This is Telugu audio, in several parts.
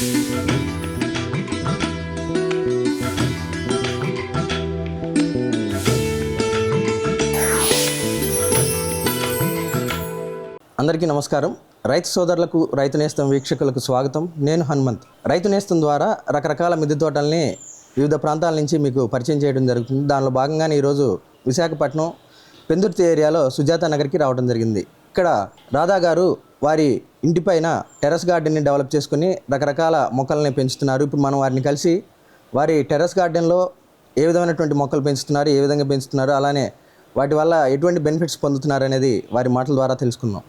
అందరికీ నమస్కారం. రైతు సోదరులకు రైతు నేస్తం వీక్షకులకు స్వాగతం. నేను హనుమంత్. రైతు నేస్తం ద్వారా రకరకాల మిద్దె తోటల్ని వివిధ ప్రాంతాల నుంచి మీకు పరిచయం చేయడం జరుగుతుంది. దానిలో భాగంగానే ఈరోజు విశాఖపట్నం పెందుర్తి ఏరియాలో సుజాత నగర్కి రావడం జరిగింది. ఇక్కడ రాధా గారు వారి ఇంటిపైన టెర్రస్ గార్డెన్ని డెవలప్ చేసుకుని రకరకాల మొక్కల్ని పెంచుతున్నారు. ఇప్పుడు మనం వారిని కలిసి వారి టెర్రస్ గార్డెన్లో ఏ విధమైనటువంటి మొక్కలు పెంచుతున్నారు ఏ విధంగా పెంచుతున్నారు అలానే వాటి వల్ల ఎటువంటి బెనిఫిట్స్ పొందుతున్నారు అనేది వారి మాటల ద్వారా తెలుసుకుందాం.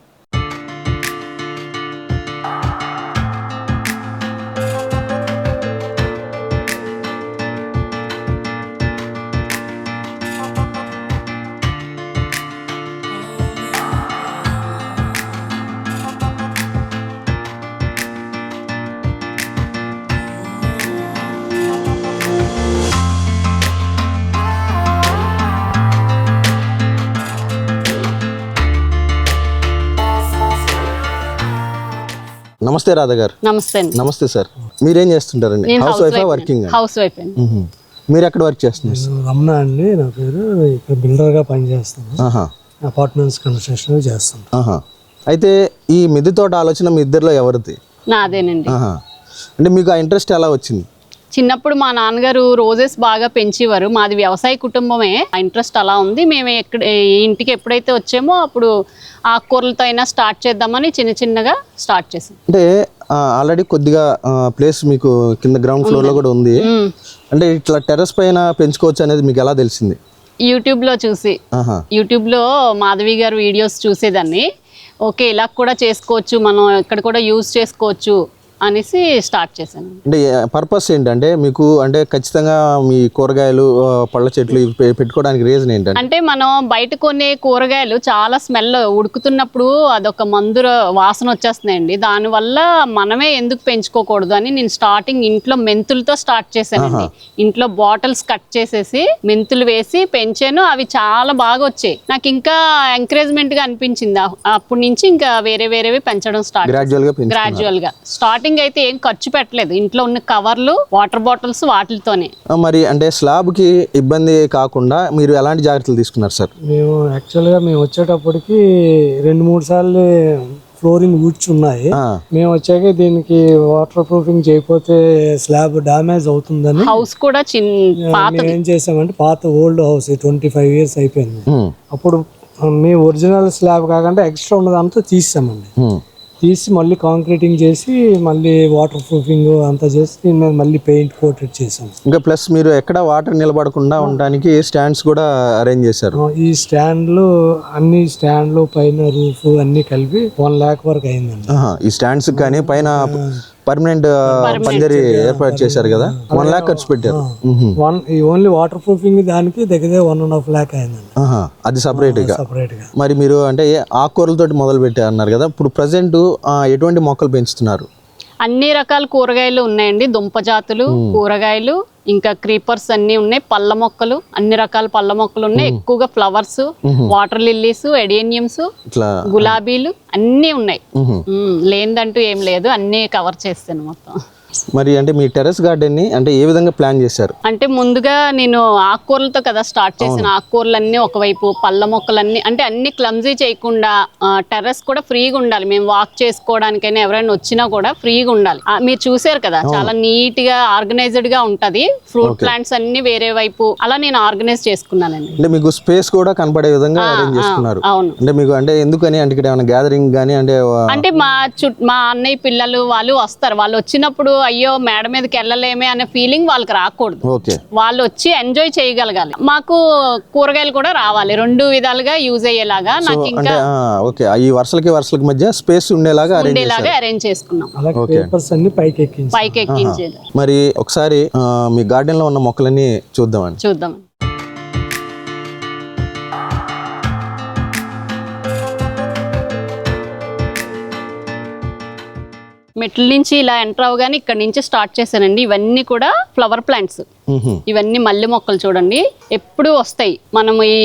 నమస్తే రాధా గారు. నమస్తే అండి. నమస్తే సార్. మీరేం చేస్తుంటారండి? నేను house wife working house wife అండి. మీరు ఎక్కడ వర్క్ చేస్తున్నారు? రమణ అండి నా పేరు ఇక్కడ బిల్డర్గా పనిచేస్తాను. ఆహా. అపార్ట్మెంట్స్ కన్స్ట్రక్షన్ చేస్తాను ఆహా. అయితే ఈ మిద్దె తోట ఆలోచన మీ ఇద్దరిలో ఎవరిది? నాదేనండి. ఆహా. అంటే మీకు ఆ ఇంట్రెస్ట్ ఎలా వచ్చింది? చిన్నప్పుడు మా నాన్నగారు రోజెస్ బాగా పెంచేవారు. మాది వ్యవసాయ కుటుంబమే. ఆ ఇంట్రెస్ట్ అలా ఉంది. మేము ఎక్కడ ఇంటికి ఎప్పుడైతే వచ్చామో అప్పుడు ఆకుకూరలతో అయినా స్టార్ట్ చేద్దామని చిన్న చిన్నగా స్టార్ట్ చేసాం. అంటే ఆల్రెడీ కొద్దిగా ప్లేస్ మీకు కింద గ్రౌండ్ ఫ్లోర్లో కూడా ఉంది. అంటే ఇట్లా టెర్రస్ పైన పెంచుకోవచ్చు అనేది మీకు ఎలా తెలిసింది? యూట్యూబ్లో చూసి. ఆహా. యూట్యూబ్లో మాధవి గారు వీడియోస్ చూసేదాన్ని. ఓకే ఇలా కూడా చేసుకోవచ్చు. మనం ఇక్కడ కూడా యూజ్ చేసుకోవచ్చు. అనేసి స్టార్ట్ చేశాను. అంటే పర్పస్ ఏంటంటే మీకు అంటే ఖచ్చితంగా మీ కూరగాయలు పళ్ళ చెట్లు పెట్టుకోవడానికి రీజన్ ఏంటంటే? అంటే మనం బయట కొనే కూరగాయలు చాలా స్మెల్ ఉడుకుతున్నప్పుడు అదొక మందుర వాసన వచ్చేస్తున్నాయండి దానివల్ల మనమే ఎందుకు పెంచుకోకూడదు అని నేను స్టార్టింగ్ ఇంట్లో మెంతులతో స్టార్ట్ చేశానండి. ఇంట్లో బాటిల్స్ కట్ చేసేసి మెంతులు వేసి పెంచాను. అవి చాలా బాగా వచ్చాయి. నాకు ఇంకా ఎంకరేజ్మెంట్గా అనిపించింది అప్పటి నుంచి ఇంకా వేరే వేరేవి పెంచడం స్టార్ట్ గ్రాడ్యువల్గా పెంచు గ్రాడ్యువల్గా స్టార్టింగ్ అయితే ఏం ఖర్చు పెట్టలేదు. ఇంట్లో ఉన్న కవర్లు వాటర్ బాటిల్స్ వాటితోనే. మరి అంటే స్లాబ్కి ఇబ్బంది కాకుండా మీరు ఎలాంటి జాగ్రత్తలు తీసుకున్నారు సార్? మేము యాక్చువల్గా మేము వచ్చేటప్పటికి రెండు మూడు సార్లు ఫ్లోరింగ్ ఊడ్చి ఉన్నాయి. మేము వచ్చాక దీనికి వాటర్ ప్రూఫింగ్ చేయకపోతే స్లాబ్ డ్యామేజ్ అవుతుందని. హౌస్ కూడా చిన్న ఏం చేసామంటే పాత old house twenty five years అయిపోయింది. అప్పుడు మేము ఒరిజినల్ స్లాబ్ కాకుండా ఎక్స్ట్రా ఉన్నదంతా తీసామండి. తీసి మళ్ళీ కాంక్రీటింగ్ చేసి మళ్ళీ వాటర్ ప్రూఫింగ్ అంతా చేసి దీని మీద మళ్ళీ పెయింట్ కోటెడ్ చేసాం. ఇంకా ప్లస్ మీరు ఎక్కడ వాటర్ నిలబడకుండా ఉండడానికి స్టాండ్స్ కూడా అరేంజ్ చేశారు. ఈ స్టాండ్లు అన్ని స్టాండ్లు పైన రూఫ్ అన్ని కలిపి వన్ ల్యాక్ వరకు అయిందండి. ఈ స్టాండ్స్ కానీ పైన పర్మనెంట్ పందిరి ఏర్పాటు చేశారు కదా? వన్ లాక్ ఖర్చు పెట్టారు. వన్ ఈ ఓన్లీ వాటర్ ప్రూఫింగ్ దానికి దగ్గర వన్ అండ్ హాఫ్ ల్యాక్ అయిందండి. ఆహా, అది సపరేట్గా. సపరేట్గా. మరి మీరు అంటే ఏ ఆకుకూరలతోటి మొదలు పెట్టారు అన్నారు కదా ఇప్పుడు ప్రజెంట్ ఎటువంటి మొక్కలు పెంచుతున్నారు? అన్ని రకాల కూరగాయలు ఉన్నాయండి. దుంప జాతులు కూరగాయలు ఇంకా క్రీపర్స్ అన్ని ఉన్నాయి పళ్ళ మొక్కలు అన్ని రకాల పళ్ళ మొక్కలు ఉన్నాయి. ఎక్కువగా ఫ్లవర్స్ వాటర్ లిల్లీస్ ఎడేనియమ్స్ ఇట్లా గులాబీలు అన్నీ ఉన్నాయి. లేనిదంటూ ఏం లేదు అన్నీ కవర్ చేస్తాను మొత్తం. మరి అంటే మీ టెర్రస్ గార్డెన్ని అంటే ఏ విధంగా ప్లాన్ చేశారు? అంటే ముందుగా నేను ఆకుకూరలతో కదా స్టార్ట్ చేసిన ఆకుకూరలన్నీ ఒకవైపు పళ్ళ మొక్కలన్నీ అంటే అన్ని క్లమ్జీ చేయకుండా టెర్రస్ కూడా ఫ్రీగా ఉండాలి. మేము వాక్ చేసుకోవడానికైనా ఎవరైనా వచ్చినా కూడా ఫ్రీగా ఉండాలి. మీరు చూసారు కదా చాలా నీట్గా ఆర్గనైజ్డ్గా ఉంటది. ఫ్రూట్ ప్లాంట్స్ అన్ని వేరే వైపు అలా నేను ఆర్గనైజ్ చేసుకున్నానండి. అంటే మీకు స్పేస్ కూడా కనపడే విధంగా అరేంజ్ చేసుకున్నారు. అవును. అంటే మీకు అంటే ఎందుకని? అంటే ఇక్కడ ఏమైనా గ్యాదరింగ్ కానీ అంటే అంటే మా చుట్ మా అన్నయ్య పిల్లలు వాళ్ళు వస్తారు. వాళ్ళు వచ్చినప్పుడు అయ్యో మేడ మీదకి వెళ్ళలేమే అనే ఫీలింగ్ వాళ్ళకి రాకూడదు. ఓకే. వాళ్ళు వచ్చి ఎంజాయ్ చేయగలగాలి. మాకు కూరగాయలు కూడా రావాలి. రెండు విధాలుగా యూజ్ అయ్యేలాగా నాకు ఇంకా ఓకే. ఈ వరుసలకి వరుసలకి మధ్య స్పేస్ ఉండేలాగా అరేంజ్ ఉండేలాగా అరేంజ్ చేసుకున్నాం. అలాగే పేపర్స్ అన్ని పైకి ఎక్కించి పైకి ఎక్కించేది మరి ఒకసారి మీ గార్డెన్లో ఉన్న మొక్కలన్నీ చూద్దామండి. చూద్దాం. మెట్ల నుంచి ఇలా ఎంటర్ అవగానే ఇక్కడ నుంచి స్టార్ట్ చేశానండి. ఇవన్నీ కూడా ఫ్లవర్ ప్లాంట్స్. ఇవన్నీ మల్లె మొక్కలు చూడండి. ఎప్పుడు వస్తాయి. మనం ఈ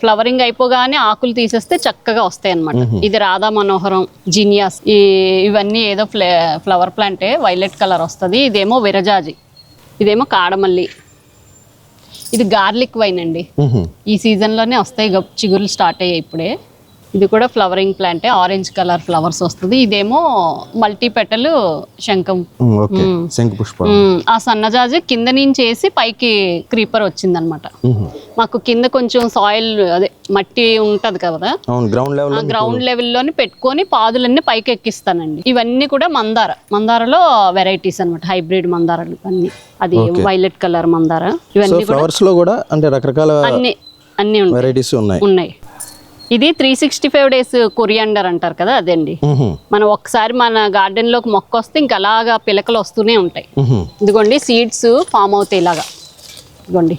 ఫ్లవరింగ్ అయిపోగానే ఆకులు తీసేస్తే చక్కగా వస్తాయి అన్నమాట ఇది రాధా మనోహరం జీనియాస్ ఈ ఇవన్నీ ఏదో ఫ్లే ఫ్లవర్ ప్లాంటే వైలెట్ కలర్ వస్తుంది. ఇదేమో విరజాజి. ఇదేమో కాడమల్లి. ఇది గార్లిక్ వైన్ అండి. ఈ సీజన్లోనే వస్తాయి. చిగురులు స్టార్ట్ అయ్యాయి ఇప్పుడే. ఇది కూడా ఫ్లవరింగ్ ప్లాంటే ఆరెంజ్ కలర్ ఫ్లవర్స్ వస్తుంది. ఇదేమో మల్టీ పెటల్ శంఖం. పుష్పం. ఆ సన్నజాజి కింద నుంచి వేసి పైకి క్రీపర్ వచ్చిందనమాట. మ్హూ. మాకు కింద కొంచెం సాయిల్ అదే మట్టి ఉంటది కదా. గ్రౌండ్ లెవెల్ గ్రౌండ్ లెవెల్లోని పెట్టుకొని పాదులన్నీ పైకి ఎక్కిస్తానండి. ఇవన్నీ కూడా మందార. మందారలో వెరైటీస్ అన్నమాట. హైబ్రిడ్ మందారాలు అన్ని. అది వైలెట్ కలర్ మందార. ఇవన్నీ కూడా ఫ్లవర్స్లో కూడా అంటే రకరకాల అన్ని అన్ని ఉంటాయి. వెరైటీస్ ఉన్నాయి. ఉన్నాయి. ఇది three sixty five days coriander అంటారు కదా అదండి. మనం ఒక్కసారి మన garden లోకి మొక్క వస్తే ఇంకా అలాగా పిలకలు వస్తూనే ఉంటాయి. ఇదిగోండి సీడ్స్ ఫామ్ అవుతాయి ఇలాగా ఇదిగోండి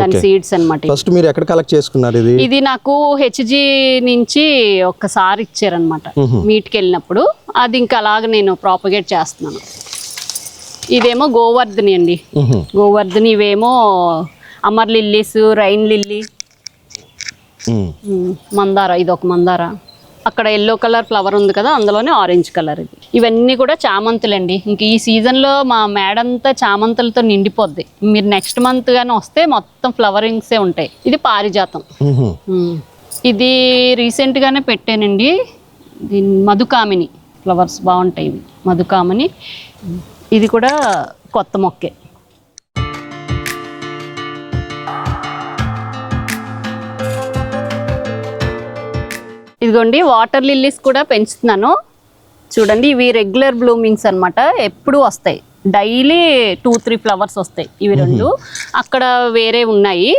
దాని. సీడ్స్ అన్నమాట ఫస్ట్ మీరు ఎక్కడ కలెక్ట్ చేసుకున్నారు ఇది ఇది నాకు హెచ్జి నుంచి ఒక్కసారి ఇచ్చారనమాట మీట్కి వెళ్ళినప్పుడు అది ఇంకా అలాగ నేను ప్రాపగేట్ చేస్తున్నాను ఇదేమో గోవర్ధని అండి. గోవర్ధని ఇవేమో అమర్ లిల్లీస్ రైన్ లిల్లీ. మందార ఇది ఒక మందార. అక్కడ ఎల్లో కలర్ ఫ్లవర్ ఉంది కదా అందులోనే ఆరెంజ్ కలర్ ఇది. ఇవన్నీ కూడా చామంతులండి. ఇంక ఈ సీజన్లో మా మేడ అంతా చామంతులతో నిండిపోద్ది. మీరు నెక్స్ట్ మంత్ గానీ వస్తే మొత్తం ఫ్లవరింగ్సే ఉంటాయి. ఇది పారిజాతం. ఇది రీసెంట్గానే పెట్టానండి. దీని మధుకామిని. ఫ్లవర్స్ బాగుంటాయి ఇవి. మధుకామిని. ఇది కూడా కొత్త మొక్కే. ఇదిగోండి వాటర్ లిల్లీస్ కూడా పెంచుతున్నాను. చూడండి ఇవి రెగ్యులర్ బ్లూమింగ్స్ అన్నమాట. ఎప్పుడు వస్తాయి. డైలీ టూ త్రీ ఫ్లవర్స్ వస్తాయి ఇవి రెండు. అక్కడ వేరే ఉన్నాయి.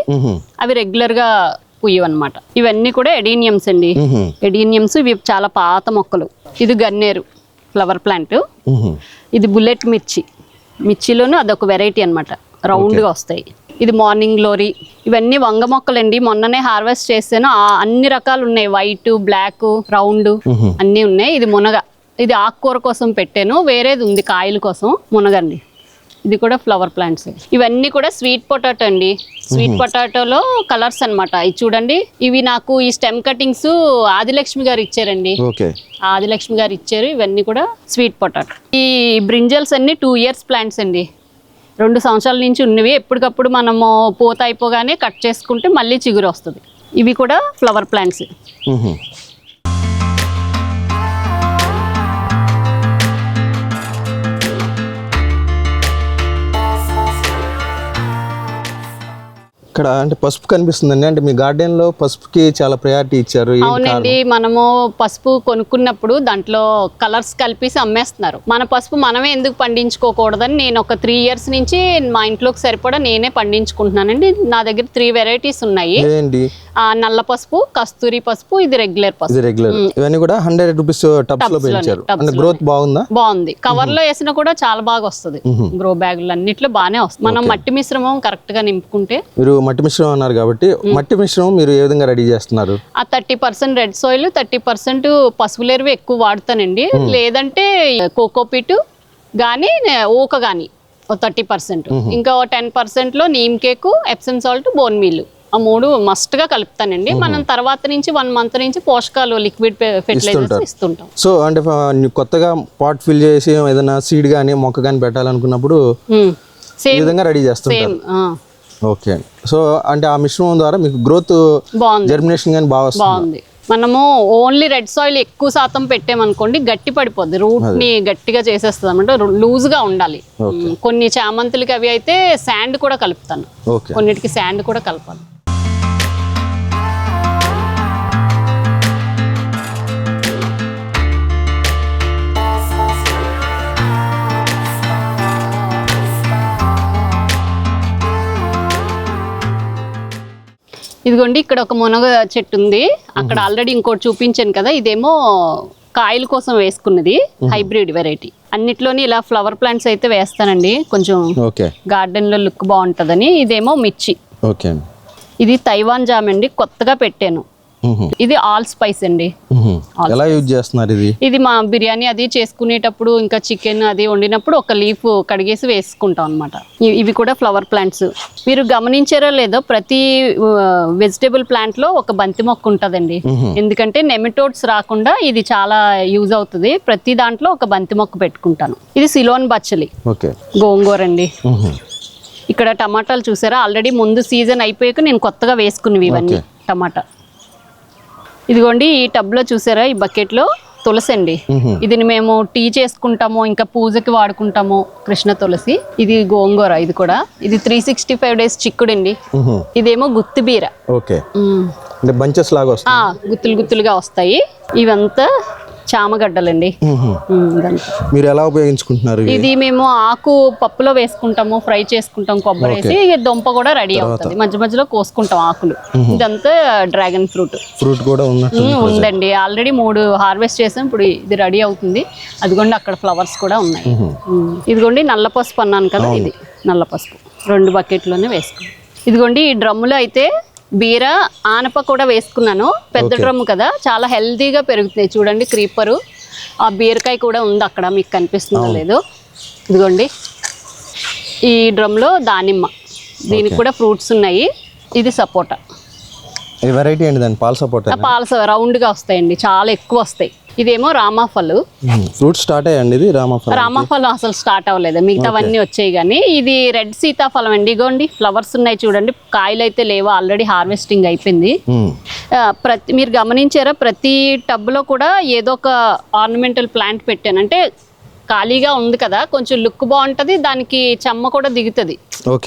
అవి రెగ్యులర్గా పుయ్యవన్నమాట ఇవన్నీ కూడా ఎడీనియమ్స్ అండి. ఎడీనియమ్స్ ఇవి చాలా పాత మొక్కలు. ఇది గన్నేరు ఫ్లవర్ ప్లాంట్. ఇది బుల్లెట్ మిర్చి. మిర్చిలోనూ అదొక వెరైటీ అనమాట రౌండ్గా వస్తాయి. ఇది మార్నింగ్ గ్లోరీ. ఇవన్నీ వంగ మొక్కలండి. మొన్ననే హార్వెస్ట్ చేసాను అన్ని రకాలు ఉన్నాయి. White black round. అన్నీ ఉన్నాయి. ఇది మునగ. ఇది ఆకుకూర కోసం పెట్టాను. వేరేది ఉంది కాయల కోసం. మునగండి. ఇది కూడా ఫ్లవర్ ప్లాంట్స్. ఇవన్నీ కూడా స్వీట్ పొటాటో అండి. స్వీట్ పొటాటోలో కలర్స్ అన్నమాట. ఇది చూడండి. ఇవి నాకు ఈ స్టెమ్ కటింగ్స్ ఆదిలక్ష్మి గారు ఇచ్చారండి. ఆదిలక్ష్మి గారు ఇచ్చారు. ఇవన్నీ కూడా స్వీట్ పొటాటో. ఈ బ్రింజల్స్ అన్ని టూ ఇయర్స్ ప్లాంట్స్ అండి. రెండు సంవత్సరాల నుంచి ఉన్నవి ఎప్పటికప్పుడు మనము పూత అయిపోగానే కట్ చేసుకుంటే మళ్ళీ చిగురు వస్తుంది. ఇవి కూడా ఫ్లవర్ ప్లాంట్స్. ఇక్కడ అంటే పసుపు కనిపిస్తుందండి. అంటే మీ గార్డెన్లో పసుపుకి చాలా ప్రయారిటీ ఇచ్చారు. అవునండి. మనము పసుపు కొనుక్కున్నప్పుడు దాంట్లో కలర్స్ కలిపేసి అమ్మేస్తున్నారు. మన పసుపు మనమే ఎందుకు పండించుకోకూడదని నేను ఒక త్రీ ఇయర్స్ నుంచి మా ఇంట్లోకి సరిపడా నేనే పండించుకుంటున్నానండి. నా దగ్గర త్రీ వెరైటీస్ ఉన్నాయి. నల్ల పసుపు కస్తూరి పసుపు ఇది రెగ్యులర్ పసుపు. ఇది రెగ్యులర్ ఇవన్నీ కూడా హండ్రెడ్ రూపీస్ టబ్స్లో పెంచారు. అంటే గ్రోత్ బాగుందా? బాగుంది. కవర్లో వేసినా కూడా చాలా బాగా వస్తుంది. గ్రో బ్యాగులు అన్నిట్లో బాగానే వస్తుంది. మనం మట్టి మిశ్రమం కరెక్ట్గా నింపుకుంటే మీరు మట్టి మిశ్రమం అన్నారు కాబట్టి మట్టి మిశ్రమం మీరు ఏ విధంగా రెడీ చేస్తున్నారు? ఆ thirty percent red soil thirty percent పసుపులేరువి ఎక్కువ వాడతానండి. లేదంటే కోకోపీట్ కానీ ఊక కానీ థర్టీ పర్సెంట్ ఇంకా టెన్ పర్సెంట్లో neem cake Epsom salt bone meal ఆ మూడు మస్ట్గా కలుపుతానండి. మనం తర్వాత నుంచి వన్ మంత్ నుంచి పోషకాలు లిక్విడ్ ఫెర్టిలైజర్స్ ఇస్తుంటాం. సో అంటే కొత్తగా పాట్ ఫిల్ చేసి ఏదైనా సీడ్ కానీ మొక్క కానీ పెట్టాలనుకున్నప్పుడు ఈ విధంగా రెడీ చేస్తుంటారు. ఓకే. సో అంటే ఆ మిశ్రమం ద్వారా మీకు గ్రోత్ జర్మినేషన్ కానీ బాగా బాగుంది. మనము ఓన్లీ రెడ్ సాయిల్ ఎక్కువ శాతం పెట్టామనుకోండి గట్టి పడిపోద్ది. రూట్ని గట్టిగా చేసేస్తుంది అనమాట లూజ్గా ఉండాలి. కొన్ని చామంతులకి అవి అయితే శాండ్ కూడా కలుపుతాను. కొన్నిటికి శాండ్ కూడా కలపాలి. ఇదిగోండి ఇక్కడ ఒక మునగ చెట్టు ఉంది. అక్కడ ఆల్రెడీ ఇంకోటి చూపించాను కదా ఇదేమో కాయల కోసం వేసుకున్నది హైబ్రిడ్ వెరైటీ అన్నిట్లోని ఇలా ఫ్లవర్ ప్లాంట్స్ అయితే వేస్తానండి. కొంచెం గార్డెన్లో లుక్ బాగుంటుందని. ఇదేమో మిర్చి. ఇది తైవాన్ జామ్ అండి కొత్తగా పెట్టాను. ఇది ఆల్ స్పైస్ అండి. ఎలా యూజ్ చేస్తున్నారు ఇది? ఇది మా బిర్యానీ అది చేసుకునేటప్పుడు ఇంకా చికెన్ అది వండినప్పుడు ఒక లీఫ్ కడిగేసి వేసుకుంటాం అనమాట ఇవి కూడా ఫ్లవర్ ప్లాంట్స్. మీరు గమనించారో లేదో ప్రతి వెజిటేబుల్ ప్లాంట్లో ఒక బంతి మొక్క ఉంటుందండి. ఎందుకంటే నెమిటోడ్స్ రాకుండా ఇది చాలా యూజ్ అవుతుంది. ప్రతి దాంట్లో ఒక బంతి మొక్క పెట్టుకుంటాను. ఇది సిలోన్ బచ్చలి. గోంగూర అండి. ఇక్కడ టమాటాలు చూసారా? ఆల్రెడీ ముందు సీజన్ అయిపోయాక నేను కొత్తగా వేసుకున్నవి ఇవన్నీ టమాటా. ఇదిగోండి ఈ టబ్లో చూసారా ఈ బకెట్లో తులసి అండి. ఇది మేము టీ చేసుకుంటాము ఇంకా పూజకి వాడుకుంటాము కృష్ణ తులసి. ఇది గోంగూర ఇది కూడా. ఇది త్రీ సిక్స్టీ ఫైవ్ డేస్ చిక్కుడండి. మ్మ్. ఇదేమో ఓకే. బంచెస్ లాగా వస్తుంది. ఆ, గుత్తులు గుత్తులుగా వస్తాయి. ఇవంతా చామగడ్డలండి. మీరు ఎలా ఉపయోగించుకుంటున్నారు? ఇది మేము ఆకు పప్పులో వేసుకుంటాము ఫ్రై చేసుకుంటాం కొబ్బరి వేసి దుంప కూడా రెడీ అవుతుంది. మధ్య మధ్యలో కోసుకుంటాం ఆకులు. ఇదంతా డ్రాగన్ ఫ్రూట్. ఫ్రూట్ కూడా ఉందండి. ఆల్రెడీ మూడు హార్వెస్ట్ చేసాం ఇప్పుడు ఇది రెడీ అవుతుంది. అదిగోండి అక్కడ ఫ్లవర్స్ కూడా ఉన్నాయి. ఇదిగోండి నల్ల పసుపు అన్నాను కదా ఇది. నల్ల పసుపు. రెండు బకెట్లోనే వేసుకున్నాం ఇదిగోండి ఈ డ్రమ్ములో అయితే బీర ఆనప కూడా వేసుకున్నాను. పెద్ద డ్రమ్ము కదా. చాలా హెల్తీగా పెరుగుతున్నాయి. చూడండి క్రీపరు. ఆ బీరకాయ కూడా ఉంది అక్కడ. మీకు కనిపిస్తుందో లేదో. ఇదిగోండి. ఈ డ్రమ్లో దానిమ్మ. దీనికి కూడా ఫ్రూట్స్ ఉన్నాయి. ఇది సపోటా. వెరైటీ ఏంటి దాని? పాల సపోర్ట్ పాలస రౌండ్గా వస్తాయండి. చాలా ఎక్కువ వస్తాయి. ఇదేమో రామాఫలు. ఫ్రూట్ స్టార్ట్ అయ్యండి ఇది? రామఫలం రామాఫలం అసలు స్టార్ట్ అవ్వలేదు. మిగతావన్నీ వచ్చాయి కానీ ఇది రెడ్ సీతాఫలం అండి. ఇగోండి ఫ్లవర్స్ ఉన్నాయి చూడండి. కాయలు అయితే లేవు? ఆల్రెడీ హార్వెస్టింగ్ అయిపోయింది. ప్రతి మీరు గమనించారా? ప్రతి టబ్లో కూడా ఏదో ఒక ఆర్నమెంటల్ ప్లాంట్ పెట్టాను. అంటే ఖాళీగా ఉంది కదా? కొంచెం లుక్ బాగుంటుంది. దానికి చెమ్మ కూడా దిగుతుంది.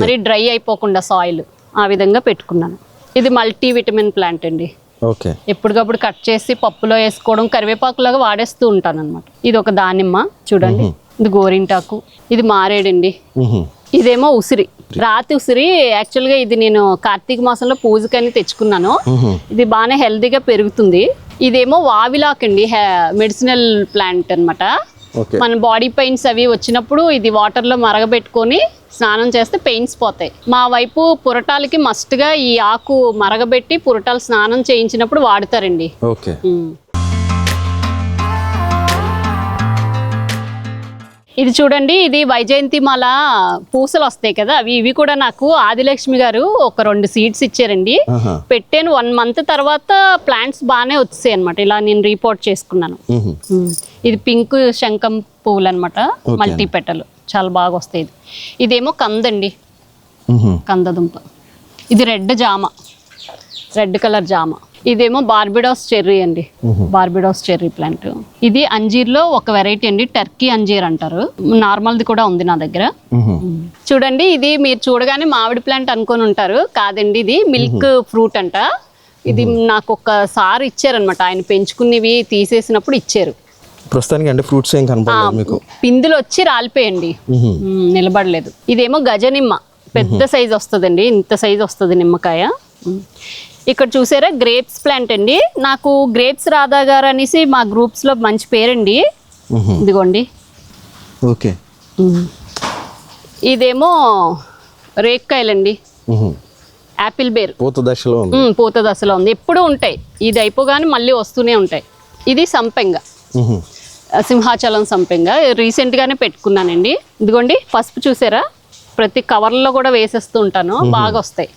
మరి డ్రై అయిపోకుండా సాయిల్ ఆ విధంగా పెట్టుకున్నాను. ఇది మల్టీ విటమిన్ ప్లాంట్ అండి. ఓకే. ఎప్పటికప్పుడు కట్ చేసి పప్పులో వేసుకోవడం కరివేపాకులాగా వాడేస్తూ ఉంటాను అనమాట ఇది ఒక దానిమ్మ చూడండి. ఇది గోరింటాకు. ఇది మారేడండి. ఇదేమో ఉసిరి. రాతి ఉసిరి. యాక్చువల్గా ఇది నేను కార్తీక మాసంలో పూజకని తెచ్చుకున్నాను. ఇది బాగానే హెల్తీగా పెరుగుతుంది. ఇదేమో వావిలాక్ అండి మెడిసినల్ ప్లాంట్ అన్నమాట. ఓకే. మన బాడీ పెయిన్స్ అవి వచ్చినప్పుడు ఇది వాటర్లో మరగబెట్టుకొని స్నానం చేస్తే పెయిన్స్ పోతాయి మా వైపు పురటాలకి మస్ట్గా ఈ ఆకు మరగబెట్టి పురటాలు స్నానం చేయించినప్పుడు వాడతారండి ఓకే. ఇది చూడండి ఇది వైజయంతిమాల పూసలు వస్తాయి కదా అవి ఇవి కూడా నాకు ఆదిలక్ష్మి గారు ఒక రెండు సీడ్స్ ఇచ్చారండి. పెట్టాను వన్ మంత్ తర్వాత ప్లాంట్స్ బాగానే వచ్చాయి అనమాట ఇలా నేను రిపోర్ట్ చేసుకున్నాను. ఇది పింక్ శంఖం పువ్వులు అనమాట. మల్టీ పెటల్ చాలా బాగా వస్తాయి ఇది. ఇదేమో కందండి. కందదుంప. ఇది రెడ్ జామ. రెడ్ కలర్ జామ. ఇదేమో బార్బిడాస్ చెర్రీ అండి. Barbados cherry plant. ఇది అంజీర్లో ఒక వెరైటీ అండి టర్కీ అంజీర్ అంటారు. నార్మల్ది కూడా ఉంది నా దగ్గర. చూడండి ఇది మీరు చూడగానే మామిడి ప్లాంట్ అనుకొని ఉంటారు. కాదండి ఇది మిల్క్ ఫ్రూట్ అంట. ఇది నాకు ఒకసారి ఇచ్చారనమాట ఆయన పెంచుకునేవి తీసేసినప్పుడు ఇచ్చారు. ప్రస్తుతానికి అంటే ఫ్రూట్స్ ఏం కనపడలేదు మీకు. పిందులు వచ్చి రాలిపోయండి. నిలబడలేదు. ఇదేమో గజనిమ్మ. పెద్ద సైజ్ వస్తుందండి. ఇంత సైజ్ వస్తుంది నిమ్మకాయ. మ్మ్. ఇక్కడ చూసారా? గ్రేప్స్ ప్లాంట్ అండి. నాకు గ్రేప్స్ రాధా గారు అనేసి మా గ్రూప్స్లో మంచి పేరండి. ఇదిగోండి. ఓకే. ఇదేమో రేక్కాయలండి. Apple bear. పూత దశలో పూత దశలో ఉంది. ఎప్పుడూ ఉంటాయి. ఇది అయిపోగానే మళ్ళీ వస్తూనే ఉంటాయి. ఇది సంపెంగ. సింహాచలం సంపెంగ. రీసెంట్గానే పెట్టుకున్నానండి. ఇదిగోండి పసుపు చూసారా? ప్రతి కవర్లో కూడా వేసేస్తూ ఉంటాను. బాగా వస్తాయి.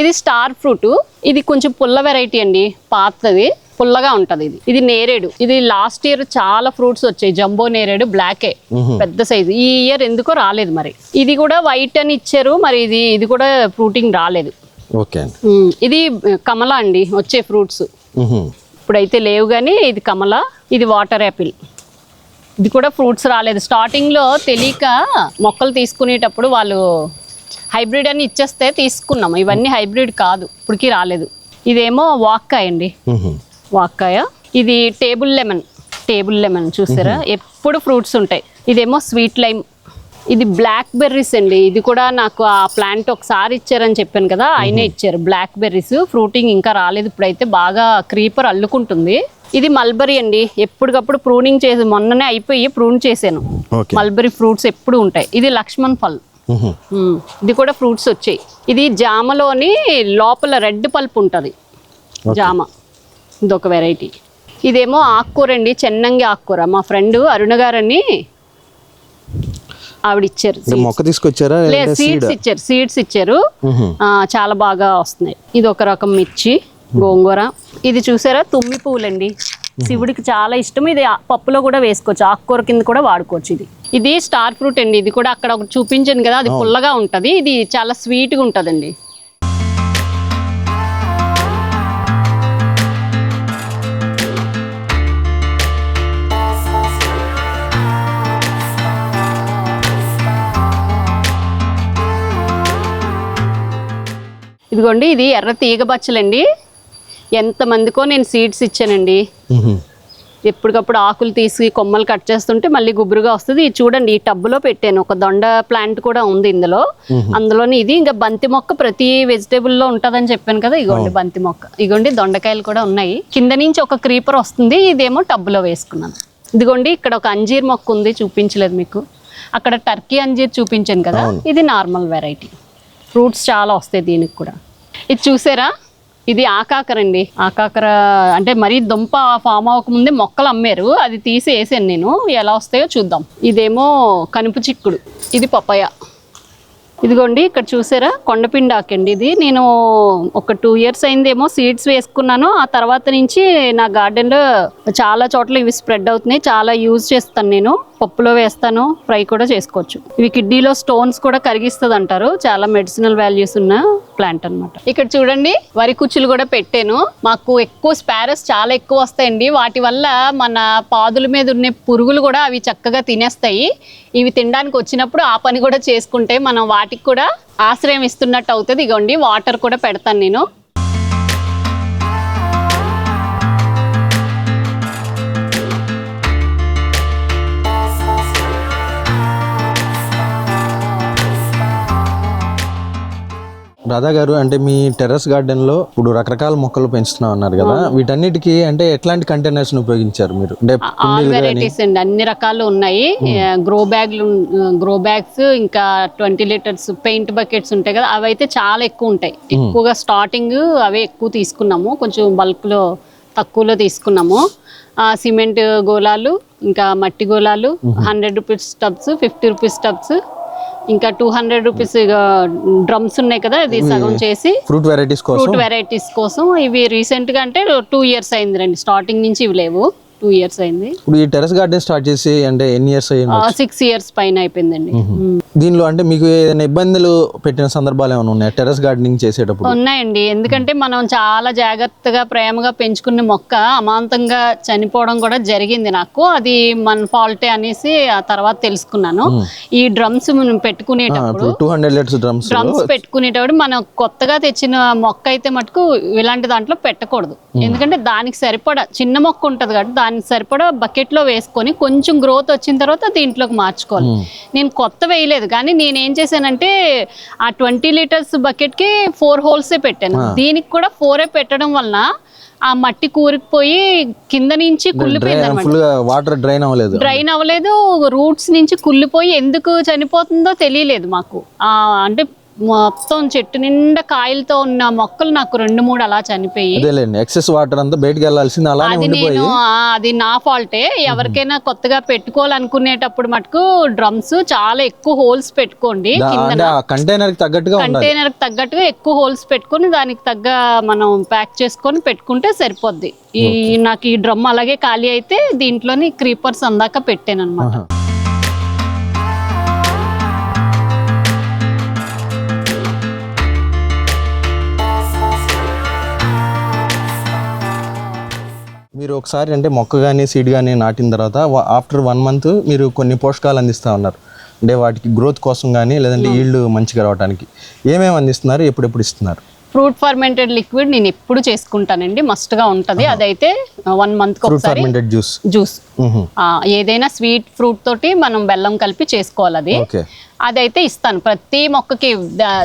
ఇది స్టార్ ఫ్రూట్. ఇది కొంచెం పుల్ల వెరైటీ అండి. పాతది. పుల్లగా ఉంటది ఇది. ఇది నేరేడు. ఇది లాస్ట్ ఇయర్ చాలా ఫ్రూట్స్ వచ్చాయి. జంబో నేరేడు బ్లాకే. పెద్ద సైజు. ఈ ఇయర్ ఎందుకో రాలేదు మరి. ఇది కూడా వైట్ అని ఇచ్చారు. మరి ఇది ఇది కూడా ఫ్రూటింగ్ రాలేదు. ఇది కమల అండి. వచ్చే ఫ్రూట్స్. ఇప్పుడైతే లేవు కానీ ఇది కమల. ఇది వాటర్ యాపిల్. ఇది కూడా ఫ్రూట్స్ రాలేదు. స్టార్టింగ్లో తెలియక మొక్కలు తీసుకునేటప్పుడు వాళ్ళు హైబ్రిడ్ అని ఇచ్చేస్తే తీసుకున్నాం ఇవన్నీ హైబ్రిడ్ కాదు. ఇప్పటికీ రాలేదు. ఇదేమో వాక్కాయ అండి. వాక్కాయ. ఇది టేబుల్ లెమన్. టేబుల్ లెమన్ చూసారా? ఎప్పుడు ఫ్రూట్స్ ఉంటాయి. ఇదేమో స్వీట్ లైమ్. ఇది బ్లాక్ బెర్రీస్ అండి. ఇది కూడా నాకు ఆ ప్లాంట్ ఒకసారి ఇచ్చారని చెప్పాను కదా ఆయనే ఇచ్చారు. బ్లాక్ బెర్రీస్ ఫ్రూటింగ్ ఇంకా రాలేదు. ఇప్పుడైతే బాగా క్రీపర్ అల్లుకుంటుంది. ఇది మల్బరీ అండి. ఎప్పటికప్పుడు ప్రూనింగ్ చేసి మొన్ననే అయిపోయి ప్రూన్ చేశాను. మల్బరీ ఫ్రూట్స్ ఎప్పుడు ఉంటాయి. ఇది లక్ష్మణ్ ఫల్. ఇది కూడా ఫ్రూట్స్ వచ్చాయి. ఇది జామలోని లోపల రెడ్ పల్ప్ ఉంటుంది. జామ. ఇది ఒక వెరైటీ ఇదేమో ఆకుకూర అండి. చెన్నంగి ఆకుకూర. మా ఫ్రెండ్ అరుణ గారని ఆవిడ ఇచ్చారు మొక్క తీసుకొచ్చారా? లేదు సీడ్స్ సీడ్ ఇచ్చారు. సీడ్స్ ఇచ్చారు. చాలా బాగా వస్తున్నాయి. ఇది ఒక రకం మిర్చి గోంగూర ఇది చూసారా? తుమ్మి పువ్వులండి శివుడికి చాలా ఇష్టం. ఇది పప్పులో కూడా వేసుకోవచ్చు. ఆకుకూర కింద కూడా వాడుకోవచ్చు ఇది. ఇది స్టార్ ఫ్రూట్ అండి. ఇది కూడా అక్కడ ఒకటి చూపించాను కదా. అది పుల్లగా ఉంటది. ఇది చాలా స్వీట్గా ఉంటదండి. ఇదిగోండి. ఇది ఎర్ర తీగ బచ్చలండి. ఎంతమందికో నేను సీడ్స్ ఇచ్చానండి. ఎప్పటికప్పుడు ఆకులు తీసి కొమ్మలు కట్ చేస్తుంటే మళ్ళీ గుబురుగా వస్తుంది. ఇది చూడండి ఈ టబ్బులో పెట్టాను. ఒక దొండ ప్లాంట్ కూడా ఉంది ఇందులో. అందులోని ఇది ఇంకా బంతి మొక్క ప్రతి వెజిటేబుల్లో ఉంటదని చెప్పాను కదా ఇగోండి బంతి మొక్క. ఇగోండి దొండకాయలు కూడా ఉన్నాయి. కింద నుంచి ఒక క్రీపర్ వస్తుంది. ఇదేమో టబ్బులో వేసుకున్నాను. ఇదిగోండి ఇక్కడ ఒక అంజీర్ మొక్క ఉంది చూపించలేదు మీకు. అక్కడ టర్కీ అంజీర్ చూపించాను కదా ఇది నార్మల్ వెరైటీ. ఫ్రూట్స్ చాలా వస్తాయి దీనికి కూడా. ఇది చూసారా? ఇది ఆకాకర అండి. ఆకాకర అంటే మరీ దుంప ఫామ్ అవ్వకముందే మొక్కలు అమ్మారు. అది తీసి వేసాను నేను. ఎలా వస్తాయో చూద్దాం. ఇదేమో కనుపు చిక్కుడు. ఇది పపాయ. ఇదిగోండి ఇక్కడ చూసారా? కొండపిండి ఆకండి ఇది. నేను ఒక టూ ఇయర్స్ అయిందేమో సీడ్స్ వేసుకున్నాను. ఆ తర్వాత నుంచి నా గార్డెన్లో చాలా చోట్ల ఇవి స్ప్రెడ్ అవుతున్నాయి. చాలా యూజ్ చేస్తాను నేను. పప్పులో వేస్తాను. ఫ్రై కూడా చేసుకోవచ్చు. ఇవి కిడ్నీలో స్టోన్స్ కూడా కరిగిస్తుంది అంటారు చాలా మెడిసినల్ వాల్యూస్ ఉన్న ప్లాంట్ అనమాట ఇక్కడ చూడండి వరి కుచ్చులు కూడా పెట్టాను. మాకు ఎక్కువ స్పారస్ చాలా ఎక్కువ వస్తాయండి. వాటి వల్ల మన పాదుల మీద ఉన్న పురుగులు కూడా అవి చక్కగా తినేస్తాయి. ఇవి తినడానికి వచ్చినప్పుడు ఆ పని కూడా చేసుకుంటే మనం వాటికి కూడా ఆశ్రయం ఇస్తున్నట్టు అవుతుంది. ఇగోండి వాటర్ కూడా పెడతాను నేను. రాధా గారు అంటే మీ టెర్రస్ గార్డెన్లో ఇప్పుడు రకరకాల మొక్కలు పెంచుతున్నాం అన్నారు కదా. వీటన్నిటికీ అంటే ఎట్లాంటి కంటైనర్స్ ఉపయోగించారు మీరు? అంటే ఆల్ వెరైటీస్ అండి. అన్ని రకాలు ఉన్నాయి. గ్రో బ్యాగ్లు గ్రో బ్యాగ్స్ ఇంకా ట్వంటీ లీటర్స్ పెయింట్ బకెట్స్ ఉంటాయి కదా అవి అయితే చాలా ఎక్కువ ఉంటాయి. ఎక్కువగా స్టార్టింగ్ అవే ఎక్కువ తీసుకున్నాము. కొంచెం బల్క్లో తక్కువలో తీసుకున్నాము. సిమెంట్ గోళాలు ఇంకా మట్టి గోళాలు hundred rupees tubs fifty rupees tubs ఇంకా టూ హండ్రెడ్ రూపీస్ డ్రమ్స్ ఉన్నాయి కదా అది సగం చేసి. ఫ్రూట్ వెరైటీస్ కోసం? ఫ్రూట్ వెరైటీస్ కోసం. ఇవి రీసెంట్గా అంటే టూ ఇయర్స్ అయింది రండి స్టార్టింగ్ నుంచి ఇవి లేవు. టూ ఇయర్స్ అయింది. ఇప్పుడు ఈ టెర్రస్ గార్డెన్ స్టార్ట్ చేసి అంటే ఎన్ని ఇయర్స్ అయ్యింది సిక్స్ ఇయర్స్ పైన అయిపోయిందండి. దీనిలో అంటే మీకు ఏదైనా ఇబ్బందులు పెట్టిన సందర్భాలు ఏమైనా ఉన్నాయా? టెర్రస్ గార్డెనింగ్ చేసేటప్పుడు? ఉన్నాయండి. ఎందుకంటే మనం చాలా జాగ్రత్తగా ప్రేమగా పెంచుకున్న మొక్క అమాంతంగా చనిపోవడం కూడా జరిగింది నాకు. అది మన ఫాల్టే అనేసి ఆ తర్వాత తెలుసుకున్నాను. ఈ డ్రమ్స్ మనం పెట్టుకునేటప్పుడు two hundred litres drums. Drums పెట్టుకునేటప్పుడు మనం కొత్తగా తెచ్చిన మొక్క అయితే మటుకు ఇలాంటి దాంట్లో పెట్టకూడదు. ఎందుకంటే దానికి సరిపడా చిన్న మొక్క ఉంటుంది కాబట్టి దానికి సరిపడా బకెట్లో వేసుకొని కొంచెం గ్రోత్ వచ్చిన తర్వాత దీంట్లోకి మార్చుకోవాలి. నేను కొత్త వేయలేదు కానీ నేను ఏం చేశానంటే ఆ ట్వంటీ లీటర్స్ బకెట్కి ఫోర్ హోల్సే పెట్టాను. దీనికి కూడా ఫోరే పెట్టడం వలన ఆ మట్టి కూరుకుపోయి కింద నుంచి కుళ్ళిపోయింది వాటర్ డ్రైన్ అవ్వలేదు. డ్రైన్ అవ్వలేదు రూట్స్ నుంచి కుళ్ళిపోయి ఎందుకు చనిపోతుందో తెలియలేదు మాకు. అంటే మొత్తం చెట్టు నిండా కాయలతో ఉన్న మొక్కలు నాకు రెండు మూడు అలా చనిపోయి. ఎక్సెస్ వాటర్ అంతా బయటకు వెళ్ళాల్సింది అలానే అది నేను అది నా ఫాల్టే ఎవరికైనా కొత్తగా పెట్టుకోవాలనుకునేటప్పుడు మటుకు డ్రమ్స్ చాలా ఎక్కువ హోల్స్ పెట్టుకోండి. కంటైనర్ తగ్గట్టుగా కంటైనర్కి తగ్గట్టుగా ఎక్కువ హోల్స్ పెట్టుకొని దానికి తగ్గ మనం ప్యాక్ చేసుకొని పెట్టుకుంటే సరిపోద్ది. ఈ నాకు ఈ డ్రమ్ అలాగే ఖాళీ అయితే దీంట్లోని క్రీపర్స్ అందాక పెట్టాను అనమాట మీరు ఒకసారి అంటే మొక్క కానీ సీడ్ కానీ నాటిన తర్వాత ఆఫ్టర్ వన్ మంత్ మీరు కొన్ని పోషకాలు అందిస్తూ ఉన్నారు. అంటే వాటికి గ్రోత్ కోసం కానీ లేదంటే ఈల్డ్ మంచిగా రావడానికి ఏమేమి అందిస్తున్నారు? ఎప్పుడెప్పుడు ఇస్తున్నారు? ఫ్రూట్ ఫర్మెంటెడ్ లిక్విడ్ నేను ఎప్పుడు చేసుకుంటానండి. మస్ట్గా ఉంటది. అదైతే one month fermented juice juice ఏదైనా స్వీట్ ఫ్రూట్ తోటి మనం బెల్లం కలిపి చేసుకోవాలి అది. అదైతే ఇస్తాను. ప్రతి మొక్కకి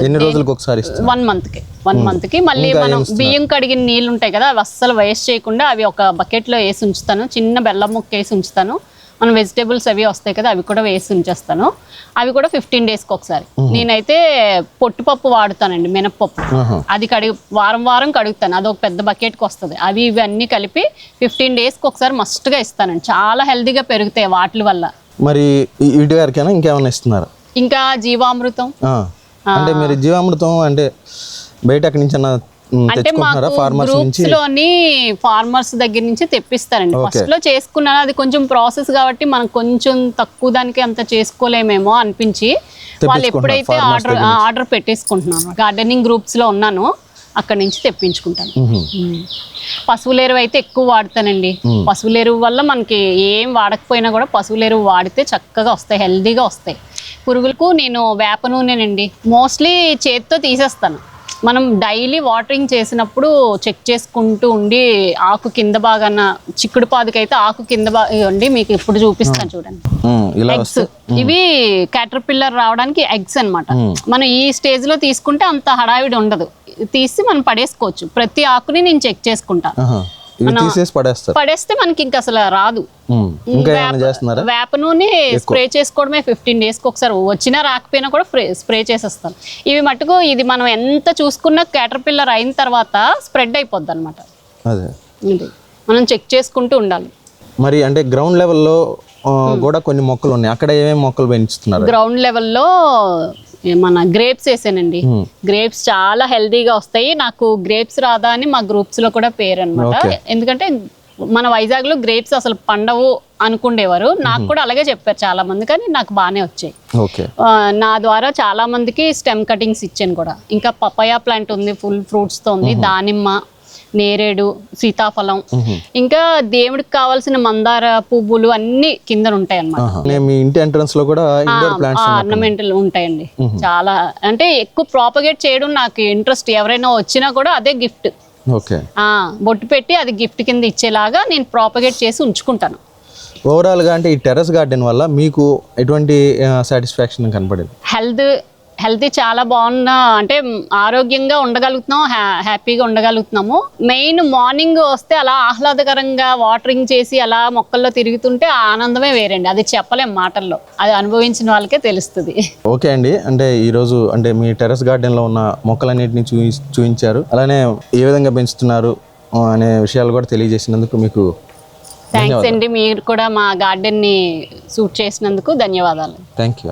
ఎన్ని రోజులకు ఒకసారి వన్ మంత్కి. వన్ మంత్కి. మళ్ళీ మనం బియ్యం కడిగిన నీళ్ళు ఉంటాయి కదా అవి అస్సలు వేస్ట్ చేయకుండా అవి ఒక బకెట్లో వేసి ఉంచుతాను. చిన్న బెల్లం ముక్క వేసి ఉంచుతాను. మన వెజిటేబుల్స్ అవి వస్తాయి కదా అవి కూడా వేసి ఉంచేస్తాను. అవి కూడా ఫిఫ్టీన్ డేస్కి ఒకసారి. నేనైతే పొట్టుపప్పు వాడుతానండి మినప్పప్పు. అది కడిగి వారం వారం కడుగుతాను. అది ఒక పెద్ద బకెట్కి వస్తుంది. అవి ఇవి అన్నీ కలిపి ఫిఫ్టీన్ డేస్కి ఒకసారి మస్ట్గా ఇస్తానండి. చాలా హెల్తీగా పెరుగుతాయి వాటి వల్ల. మరి వీటి ఇంకేమైనా ఇస్తున్నారు? ఇంకా జీవామృతం. అంటే మీరు జీవామృతం అంటే బయట అక్కడి నుంచి అన్న అంటే మాకు గ్రూప్స్లోని ఫార్మర్స్ దగ్గర నుంచి తెప్పిస్తారండి. ఫస్ట్లో చేసుకున్నాను. అది కొంచెం ప్రాసెస్ కాబట్టి మనం కొంచెం తక్కువ దానికి అంత చేసుకోలేమేమో అనిపించి వాళ్ళు ఎప్పుడైతే ఆర్డర్ ఆర్డర్ పెట్టేసుకుంటున్నాను గార్డెనింగ్ గ్రూప్స్లో ఉన్నాను. అక్కడ నుంచి తెప్పించుకుంటాను. పశువుల ఎరువు అయితే ఎక్కువ వాడతానండి. పశువుల ఎరువు వల్ల మనకి ఏం వాడకపోయినా కూడా పశువుల ఎరువు వాడితే చక్కగా వస్తాయి హెల్దీగా వస్తాయి. పురుగులకు నేను వేప నూనెనండి. మోస్ట్లీ చేతితో తీసేస్తాను. మనం డైలీ వాటరింగ్ చేసినప్పుడు చెక్ చేసుకుంటూ ఉండి ఆకు కింద బాగాన చిక్కుడు పాదుకైతే ఆకు కింద బాగా ఇవ్వండి మీకు ఇప్పుడు చూపిస్తాను చూడండి. ఎగ్స్ ఇవి క్యాటర్ పిల్లర్ రావడానికి ఎగ్స్ అన్నమాట. మనం ఈ స్టేజ్లో తీసుకుంటే అంత హడావిడి ఉండదు. తీసి మనం పడేసుకోవచ్చు. ప్రతి ఆకుని నేను చెక్ చేసుకుంటా. ఆహా. ఇవి తీసేసి పడేస్తారు. పడేస్తే మనకి ఇంకా అసలు రాదు. ఇంకా చేస్తున్నారా? వేప నూనె స్ప్రే చేసుకోవడమే ఫిఫ్టీన్ డేస్కి ఒకసారి. వచ్చినా రాకపోయినా కూడా స్ప్రే స్ప్రే చేసేస్తాను ఇవి మటుకు ఇది మనం ఎంత చూసుకున్న క్యాటర్ పిల్లర్ అయిన తర్వాత స్ప్రెడ్ అయిపోద్ది అనమాట అదే. మనం చెక్ చేసుకుంటూ ఉండాలి. మరి అంటే గ్రౌండ్ లెవెల్లో కూడా కొన్ని మొక్కలు ఉన్నాయి. అక్కడ ఏమేమి మొక్కలు పెంచుతున్నారు? గ్రౌండ్ లెవెల్లో మన గ్రేప్స్ వేసానండి. గ్రేప్స్ చాలా హెల్దీగా వస్తాయి. నాకు గ్రేప్స్ రాదా అని మా గ్రూప్స్లో కూడా పేరు అనమాట ఎందుకంటే మన వైజాగ్లో గ్రేప్స్ అసలు పండవు అనుకుండేవారు. నాకు కూడా అలాగే చెప్పారు చాలా మంది కానీ నాకు బాగానే వచ్చాయి. నా ద్వారా చాలా మందికి స్టెమ్ కటింగ్స్ ఇచ్చాను కూడా. ఇంకా పపాయా ప్లాంట్ ఉంది ఫుల్ ఫ్రూట్స్తో ఉంది దానిమ్మ నేరేడు సీతాఫలం. ఇంకా దేవుడికి కావాల్సిన మందార పువ్వులు అన్ని కింద ఉంటాయి అన్నమాట మీ ఇంటి ఎంట్రన్స్లో కూడా ఆర్నమెంటల్ ఉంటాయండి. చాలా అంటే ఎక్కువ ప్రాపగేట్ చేయడం నాకు ఇంట్రెస్ట్ ఎవరైనా వచ్చినా కూడా అదే గిఫ్ట్ ఓకే. బొట్టు పెట్టి అది గిఫ్ట్ కింద ఇచ్చేలాగా నేను ప్రాపగేట్ చేసి ఉంచుకుంటాను. ఓవరాల్గా అంటే ఈ టెర్రస్ గార్డెన్ వల్ల మీకు ఎటువంటి సాటిస్ఫాక్షన్ కనపడింది? హెల్త్ హెల్తీ చాలా బాగున్న అంటే ఆరోగ్యంగా ఉండగలుగుతున్నాం హ్యా- హ్యాపీగా ఉండగలుగుతున్నాము. మెయిన్ మార్నింగ్ వస్తే అలా ఆహ్లాదకరంగా వాటరింగ్ చేసి అలా మొక్కల్లో తిరుగుతుంటే ఆనందమే వేరండి. అది చెప్పలేం మాటల్లో. అది అనుభవించిన వాళ్ళకే తెలుస్తుంది. ఓకే అండి. అంటే ఈరోజు అంటే మీ టెర్రస్ గార్డెన్లో ఉన్న మొక్కలన్నింటినీ చూపి చూపించారు అలానే ఏ విధంగా పెంచుతున్నారు అనే విషయాలు కూడా తెలియజేసినందుకు మీకు థ్యాంక్స్ అండి. మీరు కూడా మా గార్డెన్ని సూట్ చేసినందుకు ధన్యవాదాలు. Thank you